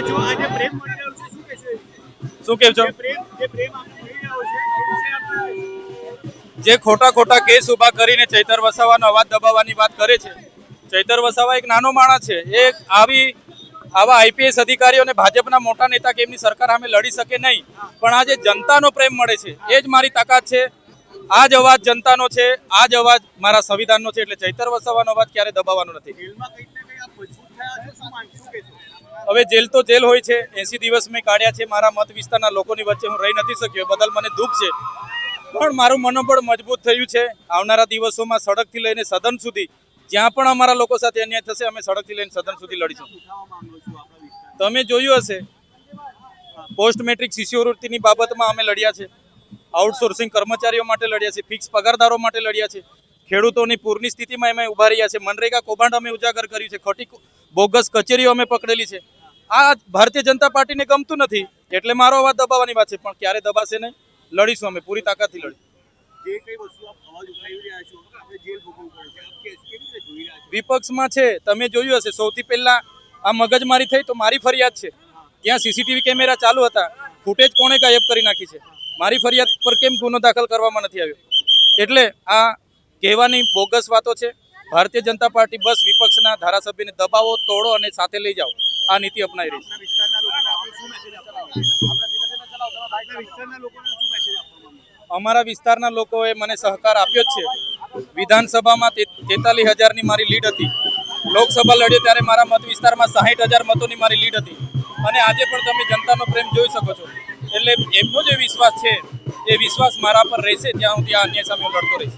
રહ્યા આજે પ્રેમ મળી રહ્યો છે શું કહેશો શું કેવ છો જે પ્રેમ જે પ્રેમ મળી રહ્યો છે એ વિશે આપ શું કહેશો? જે ખોટા ખોટા કેસ ઊભા કરીને ચૈતર વસાવાનો અવાજ દબાવવાની વાત કરે છે. ચૈતર વસાવા એક નાનો માણસ છે. એ આવી આવા આઈપીએસ અધિકારીઓ અને ભાજપના મોટા નેતા કે એમની સરકાર સામે લડી શકે નહીં. પણ આજે જનતાનો પ્રેમ મળે છે. એ જ મારી તાકાત છે. આ જ અવાજ જનતાનો છે. આ જ અવાજ મારા સંવિધાનનો છે. એટલે ચૈતર વસાવાનો અવાજ ક્યારે દબાવવાનો નથી. હવે જેલ તો જેલ હોય છે. એસી દિવસ મેં કાઢ્યા છે. મારા મત વિસ્તારના લોકોની વચ્ચે હું રહી નથી શક્યો. બદલ મને દુઃખ છે. પણ મારું મનોબળ મજબૂત થયું છે. આવનારા દિવસોમાં સડકથી લઈને સદન સુધી જ્યાં પણ અમારા લોકો સાથે અન્યાય થશે, અમે સડકથી લઈને સદન સુધી લડીશું. તમે જોયું હશે. પોસ્ટ મેટ્રિક શિષ્યવૃત્તિની બાબતમાં અમે લડ્યા છે. આઉટસોર્સિંગ કર્મચારીઓ માટે લડ્યા છે. ફિક્સ પગારદારો માટે લડ્યા છે. ખેડૂતોની પૂરની સ્થિતિમાં અમે ઊભા રહ્યા છે. મનરેગા કૌભાંડ અમે ઉજાગર કર્યું છે. ખોટી બોગસ કચેરીઓ અમે પકડેલી છે. આ ભારતીય જનતા પાર્ટીને ગમતું નથી એટલે મારો અવાજ દબાવવાની વાત છે પણ ક્યારે દબાશે નહીં લડીશું અમે પૂરી તાકાતથી છો? વિપક્ષમાં છે તમે જોયું હશે સૌથી પહેલા આ મગજમારી થઈ તો મારી ફરિયાદ છે. ત્યાં સીસીટીવી કેમેરા ચાલુ હતા ફૂટેજ કોણે ગાયબ કરી નાખી છે? મારી ફરિયાદ પર કેમ ગુનો દાખલ કરવામાં નથી આવ્યો? એટલે આ કહેવાની બોગસ વાતો છે ભારતીય જનતા પાર્ટી બસ વિપક્ષના ધારાસભ્યને દબાવો તોડો અને સાથે લઈ જાઓ. આ નીતિ અપનાવી રહી છે. અમારા વિસ્તારના લોકોએ મને સહકાર આપ્યો જ છે. વિધાનસભામાં તેતાલીસ હજારની મારી લીડ હતી. લોકસભા લડ્યો ત્યારે મારા મત વિસ્તારમાં સાહીઠ હજાર મતોની મારી લીડ હતી. અને આજે પણ તમે જનતાનો પ્રેમ જોઈ શકો છો. એટલે એમનો જે વિશ્વાસ છે એ વિશ્વાસ મારા પર રહેશે જ્યાં હું ત્યાં અન્ય સામે લડતો રહીશ.